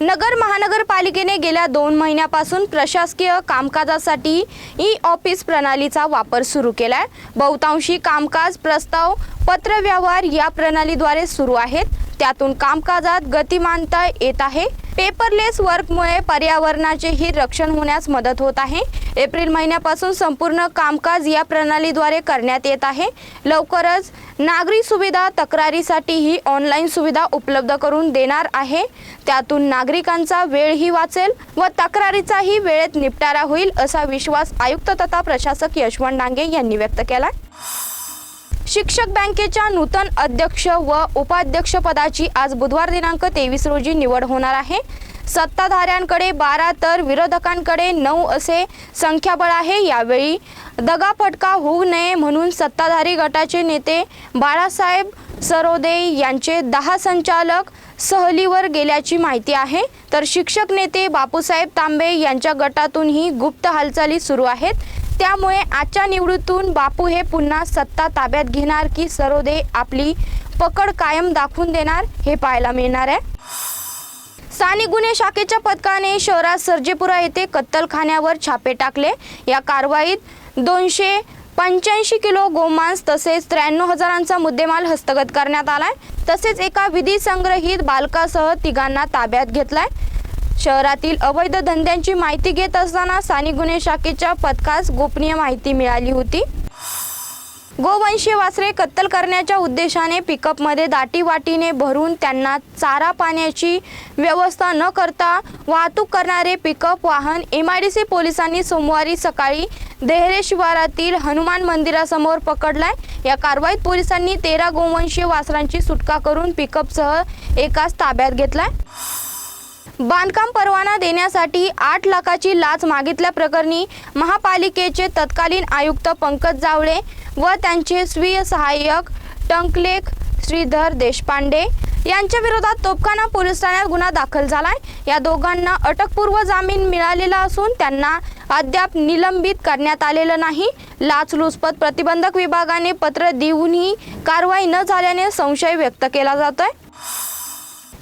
नगर महानगरपालिकेने गेल्या दोन महिन्यापासून प्रशासकीय कामकाजासाठी ई ऑफिस प्रणालीचा वापर सुरू केला आहे बहुतांशी कामकाज प्रस्ताव पत्रव्यवहार या प्रणालीद्वारे सुरू आहेत. त्यातून कामकाजात गतिमानता येत आहे. पेपरलेस वर्कमुळे पर्यावरणाचेही रक्षण होण्यास मदत होत आहे. एप्रिल महिन्यापासून संपूर्ण कामकाज या प्रणालीद्वारे करण्यात येत आहे. लवकरच नागरी सुविधा तक्रारीसाठी ही ऑनलाईन सुविधा उपलब्ध करून देणार आहे. त्यातून नागरिकांचा वेळही वाचेल व तक्रारीचाही वेळेत निपटारा होईल असा विश्वास आयुक्त तथा प्रशासक यशवंत डांगे यांनी व्यक्त केला शिक्षक बँकेच्या नूतन अध्यक्ष व उपाध्यक्षपदाची आज बुधवार दिनांक तेवीस रोजी निवड होणार आहे. सत्ताधाऱ्यांकडे बारा तर विरोधकांकडे नऊ असे संख्याबळ आहे. यावेळी दगाफटका होऊ नये म्हणून सत्ताधारी गटाचे नेते बाळासाहेब सरोदे यांचे दहा संचालक सहलीवर गेल्याची माहिती आहे. तर शिक्षक नेते बापूसाहेब तांबे यांच्या गटातूनही गुप्त हालचाली सुरू आहेत. त्यामुळे आजच्या निवडीतून बापू हे पुन्हा सत्ता ताब्यात घेणार की सरोदे आपली पकड कायम दाखवून देणार हे पाहायला मिळणार आहे. साने गुन्हे शाखेच्या पथकाने शहरात सर्जेपुरा येथे कत्तलखान्यावर छापे टाकले. या कारवाईत दोनशे पंच्याऐंशी किलो गोमांस तसेच त्र्याण्णव हजारांचा मुद्देमाल हस्तगत करण्यात आलाय. तसेच एका विधी संग्रहित बालकासह तिघांना ताब्यात घेतलाय. शहरातील अवैध धंद्यांची माहिती घेत असताना स्थानिक गुन्हे शाखेच्या पथकास गोपनीय माहिती मिळाली होती. गोवंशीय वासरे कत्तल करण्याच्या उद्देशाने पिकअपमध्ये दाटीवाटीने भरून त्यांना चारा पाण्याची व्यवस्था न करता वाहतूक करणारे पिकअप वाहन एम आय डी सी पोलिसांनी सोमवारी सकाळी देहरे शिवारातील हनुमान मंदिरासमोर पकडलाय. या कारवाईत पोलिसांनी तेरा गोवंशीय वासरांची सुटका करून पिकअपसह एकाच ताब्यात घेतलाय. बांधकाम परवाना देण्यासाठी आठ लाखाची लाच मागितल्याप्रकरणी महापालिकेचे तत्कालीन आयुक्त पंकज जावळे व त्यांचे स्वीय सहाय्यक टंकलेख श्रीधर देशपांडे यांच्या विरोधात तोपखाना पोलीस ठाण्यात गुन्हा दाखल झालाय. या दोघांना अटकपूर्व जामीन मिळालेला असून त्यांना अद्याप निलंबित करण्यात आलेलं नाही. लाचलुचपत प्रतिबंधक विभागाने पत्र देऊनही कारवाई न झाल्याने संशय व्यक्त केला जातोय.